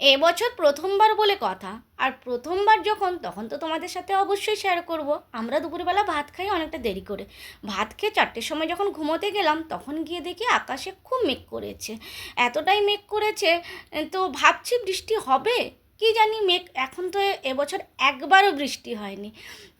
এবছর প্রথমবার বলে কথা। আর প্রথমবার যখন, তখন তো তোমাদের সাথে অবশ্যই শেয়ার করব। আমরা দুপুরবেলা ভাত খাই অনেকটা দেরি করে। ভাত খেয়ে চারটের সময় যখন ঘুমোতে গেলাম, তখন গিয়ে দেখি আকাশে খুব মেঘ করেছে। এতটাই মেঘ করেছে, তো ভাবছি বৃষ্টি হবে? কি জানি মেঘ, এখন তো এবছর একবারও বৃষ্টি হয়নি।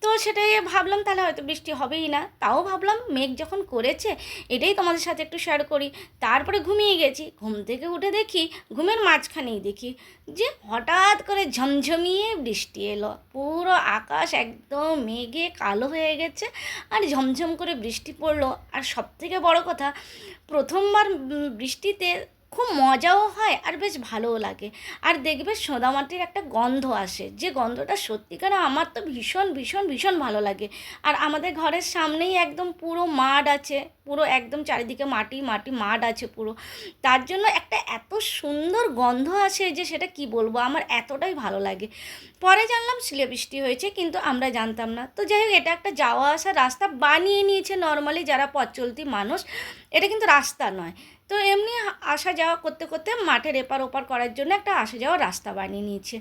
তো সেটাই ভাবলাম, তাহলে হয়তো বৃষ্টি হবেই না। তাও ভাবলাম মেঘ যখন করেছে, এটাই তোমাদের সাথে একটু শেয়ার করি। তারপরে ঘুমিয়ে গেছি। ঘুম থেকে উঠে দেখি, ঘুমের মাঝখানেই দেখি যে হঠাৎ করে ঝমঝমিয়ে বৃষ্টি এলো। পুরো আকাশ একদম মেঘে কালো হয়ে গেছে আর ঝমঝম করে বৃষ্টি পড়ল। আর সবথেকে বড় কথা, প্রথমবার বৃষ্টিতে খুব মজাও হয় আর বেশ ভালোও লাগে। আর দেখবে সোদামাটির একটা গন্ধ আসে। যে গন্ধটা সত্যিকার আমার তো ভীষণ ভীষণ ভীষণ ভালো লাগে। আর আমাদের ঘরের সামনেই একদম পুরো মাঠ আছে। পুরো একদম চারিদিকে মাটি মাটি, মাঠ আছে পুরো। তার জন্য একটা এত সুন্দর গন্ধ আসে যে সেটা কি বলব? আমার এতটাই ভালো লাগে। পরে জানলাম শিলাবৃষ্টি হয়েছে, কিন্তু আমরা জানতাম না। তো যাই হোক, এটা একটা যাওয়া আসার রাস্তা বানিয়ে নিয়েছে নর্মালি যারা পথ চলতি মানুষ। এটা কিন্তু রাস্তা নয়। তো এমনি আসা যাওয়া করতে করতে মাঠের এপার ওপার করার জন্য একটা আসা যাওয়ার রাস্তা বানিয়ে নিয়েছে।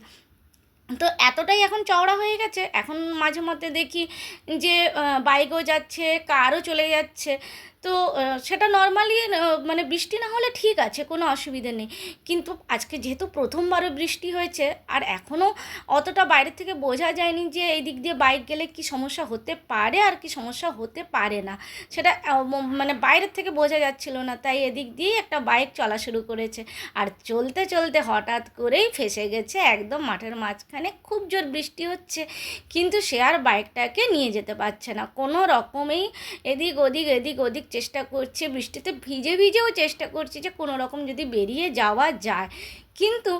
তো এতটাই এখন চওড়া হয়ে গেছে, এখন মাঝে মধ্যে দেখি যে বাইকও যাচ্ছে, কারও চলে যাচ্ছে। তো সেটা নর্মালি মানে বৃষ্টি না হলে ঠিক আছে, কোনো অসুবিধে নেই। কিন্তু আজকে যেহেতু প্রথমবারও বৃষ্টি হয়েছে, আর এখনও অতটা বাইরে থেকে বোঝা যায়নি যে, এই দিক দিয়ে বাইক গেলে কি সমস্যা হতে পারে আর কি সমস্যা হতে পারে না। সেটা মানে বাইরের থেকে বোঝা যাচ্ছিল না, তাই এদিক দিয়েই একটা বাইক চলা শুরু করেছে। আর চলতে চলতে হঠাৎ করেই ফেসে গেছে একদম মাঠের মাঝখানে। খুব জোর বৃষ্টি হচ্ছে। কিন্তু সে আর বাইকটাকে নিয়ে যেতে পারছে না। কোনো রকমেই এদিক ওদিক এদিক ওদিক চেষ্টা করছে। বৃষ্টিতে ভিজে ভিজেও চেষ্টা করছে যে কোনো রকম যদি বেরিয়ে যাওয়া যায়। কিন্তু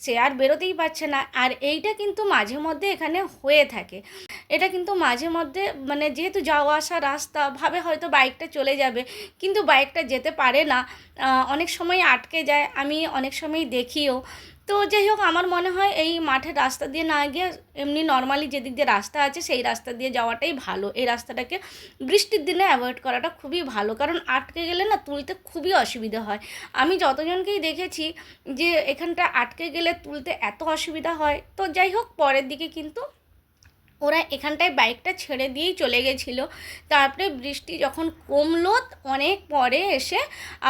সে আর বেরোতেই পারছে না। আর এইটা কিন্তু মাঝে মধ্যে এখানে হয়ে থাকে। এটা কিন্তু মাঝে মধ্যে মানে যেহেতু যাওয়া আসা রাস্তা, ভাবে হয়তো বাইকটা চলে যাবে। কিন্তু বাইকটা যেতে পারে না। অনেক সময় আটকে যায়। আমি অনেক সময় দেখিও। তো যাই হোক আমার মনে হয় এই মাঠের রাস্তা দিয়ে না গিয়ে এমনি নর্মালি যেদিক দিয়ে রাস্তা আছে, সেই রাস্তা দিয়ে যাওয়াটাই ভালো। এই রাস্তাটাকে বৃষ্টির দিনে অ্যাভয়েড করাটা খুবই ভালো। কারণ আটকে গেলে না তুলতে খুবই অসুবিধা হয়। আমি যতজনকেই দেখেছি যে এখানটা আটকে গেলে তুলতে এত অসুবিধা হয়। তো যাই হোক পরের দিকে কিন্তু ওরা এখানটায় বাইকটা ছেড়ে দিয়েই চলে গেছিল। তারপরে বৃষ্টি যখন কমলো, অনেক পরে এসে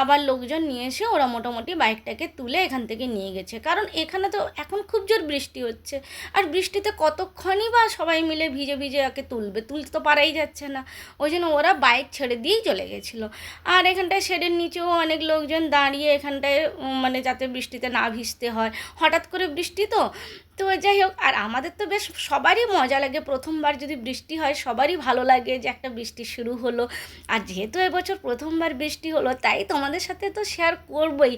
আবার লোকজন নিয়ে এসে ওরা মোটামুটি বাইকটাকে তুলে এখান থেকে নিয়ে গেছে। কারণ এখানে তো এখন খুব জোর বৃষ্টি হচ্ছে। আর বৃষ্টিতে কতক্ষণই বা সবাই মিলে ভিজে ভিজে একে তুলবে? তুলতে তো পারাই যাচ্ছে না। ওই জন্য ওরা বাইক ছেড়ে দিয়েই চলে গেছিল। আর এখানটায় শেডের নিচেও অনেক লোকজন দাঁড়িয়ে এখানটায় মানে যাতে বৃষ্টিতে না ভিজতে হয়। হঠাৎ করে বৃষ্টি তো তো যাই হোক, আর আমাদের তো বেশ সবারই মজা লাগে। প্রথমবার যদি বৃষ্টি হয়, সবারই ভালো লাগে যে একটা বৃষ্টি শুরু হলো। আর যেহেতু এবছর প্রথমবার বৃষ্টি হলো, তাই তোমাদের সাথে তো শেয়ার করবই।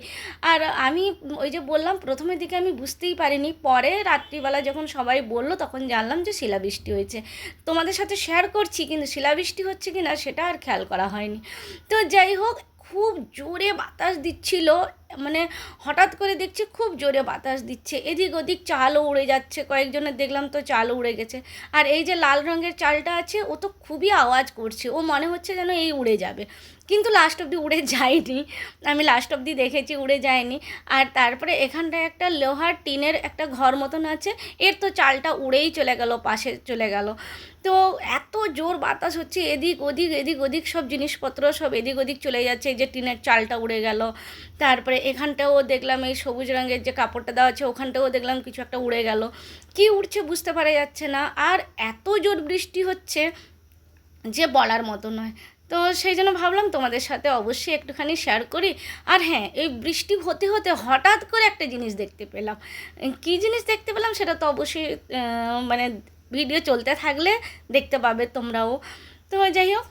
আর আমি ওই যে বললাম, প্রথমের দিকে আমি বুঝতেই পারিনি। পরে রাত্রিবেলা যখন সবাই বলল, তখন জানলাম যে শিলাবৃষ্টি হয়েছে। তোমাদের সাথে শেয়ার করছি, কিন্তু শিলাবৃষ্টি হচ্ছে কি না সেটা আর খেয়াল করা হয়নি। তো যাই হোক, খুব জোরে বাতাস দিচ্ছিল। মানে হঠাৎ করে দেখছি খুব জোরে বাতাস দিচ্ছে। এদিক ওদিক চালও উড়ে যাচ্ছে। কয়েকজনের দেখলাম তো চালও উড়ে গেছে। আর এই যে লাল রঙের চালটা আছে, ও তো খুবই আওয়াজ করছে। ও মনে হচ্ছে যেন এই উড়ে যাবে। কিন্তু লাস্ট অবধি উড়ে যায়নি। আমি লাস্ট অবধি দেখেছি উড়ে যায়নি। আর তারপরে এখানটায় একটা লোহার টিনের একটা ঘর মতন আছে। এর তো চালটা উড়েই চলে গেল, পাশে চলে গেল। তো এত জোর বাতাস হচ্ছে। এদিক ওদিক এদিক ওদিক সব জিনিসপত্র সব এদিক ওদিক চলে যাচ্ছে। এই যে টিনের চালটা উড়ে গেল। তারপরে এখানটাও দেখলাম এই সবুজ রঙের যে কাপড়টা দেওয়া আছে, ওখানটাও দেখলাম কিছু একটা উড়ে গেল। কি উড়ছে বুঝতে পারা যাচ্ছে না। আর এত জোর বৃষ্টি হচ্ছে যে বলার মতো নয়। তো সেই জন্য ভাবলাম তোমাদের সাথে অবশ্যই একটুখানি শেয়ার করি। আর হ্যাঁ এই বৃষ্টি হতে হতে হঠাৎ করে একটা জিনিস দেখতে পেলাম। কী জিনিস দেখতে পেলাম সেটা তো অবশ্যই মানে ভিডিও চলতে থাকলে দেখতে পাবে তোমরাও। তো যাই হোক।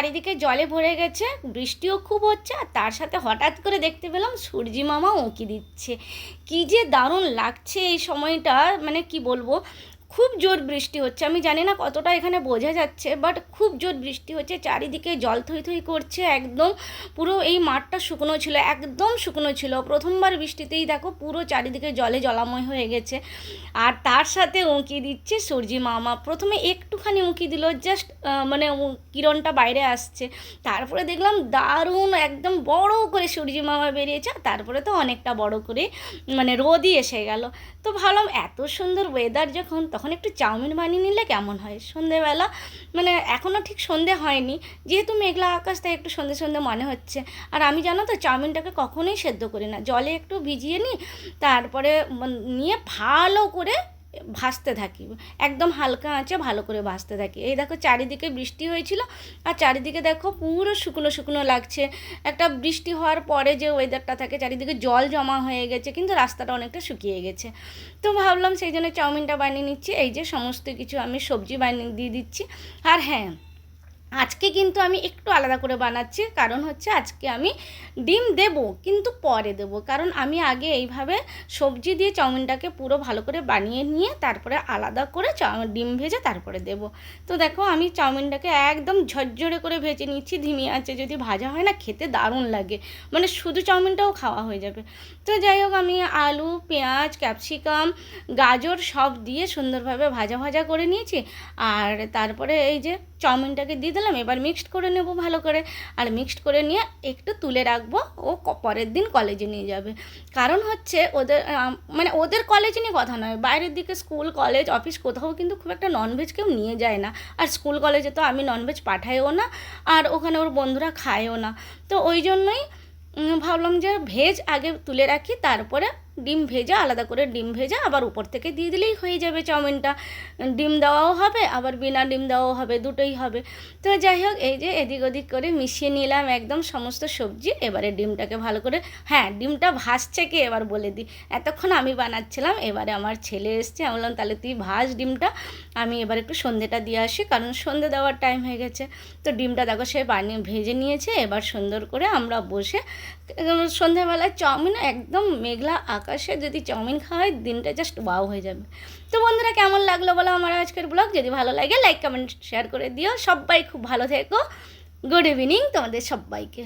চারিদিকে জলে ভরে গেছে, বৃষ্টিও খুব হচ্ছে, আর তার সাথে হঠাৎ করে দেখতে পেলাম সূর্যি মামা উঁকি দিচ্ছে। কি যে দারুণ লাগছে এই সময়টা মানে কি বলব? খুব জোর বৃষ্টি হচ্ছে। আমি জানি না কতটা এখানে বোঝা যাচ্ছে বাট খুব জোর বৃষ্টি হচ্ছে। চারিদিকে জল থই থই করছে, একদম পুরো এই মাঠটা শুকনো ছিল, একদম শুকনো ছিল। প্রথমবার বৃষ্টিতেই দেখো পুরো চারিদিকে জলে জলাময় হয়ে গেছে। আর তার সাথে উঁকি দিচ্ছে সূর্যি মামা। প্রথমে একটুখানি উঁকি দিল জাস্ট মানে কিরণটা বাইরে আসছে। তারপরে দেখলাম দারুণ একদম বড় করে সূর্যি মামা বেরিয়েছে তারপরে তো অনেকটা বড় করে মানে রোদই এসে গেল। তো ভাবলাম এত সুন্দর ওয়েদার যখন, তখন একটু চাউমিন বানিয়ে নিলে কেমন হয়? সন্ধেবেলা মানে এখনও ঠিক সন্ধে হয়নি। যেহেতু মেঘলা আকাশ, তাই একটু সন্ধে সন্ধে মনে হচ্ছে। আর আমি জানো তো, চাউমিনটাকে কখনোই সেদ্ধ করি না। জলে একটু ভিজিয়ে নিই, তারপরে নিয়ে ভালো করে ভাজতে থাকি, একদম হালকা আঁচে ভালো করে ভাসতে থাকি। এই দেখো চারিদিকে বৃষ্টি হয়েছিল, আর চারিদিকে দেখো পুরো শুকনো শুকনো লাগছে। একটা বৃষ্টি হওয়ার পরে যে ওয়েদারটা থাকে, চারিদিকে জল জমা হয়ে গেছে, কিন্তু রাস্তাটা অনেকটা শুকিয়ে গেছে। তো ভাবলাম সেই জন্য চাউমিনটা বানিয়ে নিচ্ছি, এই যে সমস্ত কিছু আমি সবজি বানিয়ে দিয়ে দিচ্ছি। আর হ্যাঁ আজকে কিন্তু আমি একটু আলাদা করে বানাচ্ছি, কারণ হচ্ছে আজকে আমি ডিম দেব, কিন্তু পরে দেব। কারণ আমি আগে এইভাবে সবজি দিয়ে চাউমিনটাকে পুরো ভালো করে বানিয়ে নিয়ে তারপরে আলাদা করে ডিম ভেজে তারপরে দেব। তো দেখো আমি চাউমিনটাকে একদম ঝরঝরে করে ভেজে নিচ্ছি, ধিমি আছে যদি ভাজা হয় না খেতে দারুণ লাগে। মানে শুধু চাউমিনটাও খাওয়া হয়ে যাবে। তো যাই হোক আমি আলু, পেঁয়াজ, ক্যাপসিকাম, গাজর সব দিয়ে সুন্দরভাবে ভাজা ভাজা করে নিয়েছি। আর তারপরে এই যে চাউমিনটাকে দিয়ে দিলাম, এবার মিক্সড করে নেব ভালো করে। আর মিক্সড করে নিয়ে একটু তুলে রাখব, ও পরের দিন কলেজে নিয়ে যাবে। কারণ হচ্ছে ওদের মানে ওদের কলেজে নিয়ে কথা নয়, বাইরের দিকে স্কুল কলেজ অফিস কোথাও কিন্তু খুব একটা ননভেজ কেউ নিয়ে যায় না। আর স্কুল কলেজে তো আমি ননভেজ পাঠাইও না, আর ওখানে ওর বন্ধুরা খায়ও না। তো ওই জন্যই ভাবলাম যে ভেজ আগে তুলে রাখি, তারপরে ডিম ভেজা, আলাদা করে ডিম ভেজা, আবার উপর থেকে দিয়ে দিলেই হয়ে যাবে চাউমিনটা। ডিম দেওয়াও হবে, আবার বিনা ডিম দেওয়াও হবে, দুটোই হবে। তো যাই হোক, এই যে এদিক ওদিক করে মিশিয়ে নিলাম একদম সমস্ত সবজি। এবারে ডিমটাকে ভালো করে হ্যাঁ ডিমটা ভাসছে কি এবার বলে দিই। এতক্ষণ আমি বানাচ্ছিলাম, এবারে আমার ছেলে এসছে। আমি বললাম, তাহলে তুই ভাস ডিমটা, আমি এবার একটু সন্ধেটা দিয়ে আসি, কারণ সন্ধে দেওয়ার টাইম হয়ে গেছে। তো ডিমটা দেখো, সে বানিয়ে ভেজে নিয়েছে। এবার সুন্দর করে আমরা বসে একদম সন্ধ্যাবেলায় চাউমিন একদম মেঘলা আকাশে যদি চাউমিন খাওয়া হয়, দিনটা জাস্ট ওয়াও হয়ে যাবে। তো বন্ধুরা, কেমন লাগল বলো আমার আজকের ব্লগ যদি ভালো লাগে লাইক কমেন্ট শেয়ার করে দিও। সবাই খুব ভালো থেকো। গুড ইভিনিং তোমাদের সবাইকে।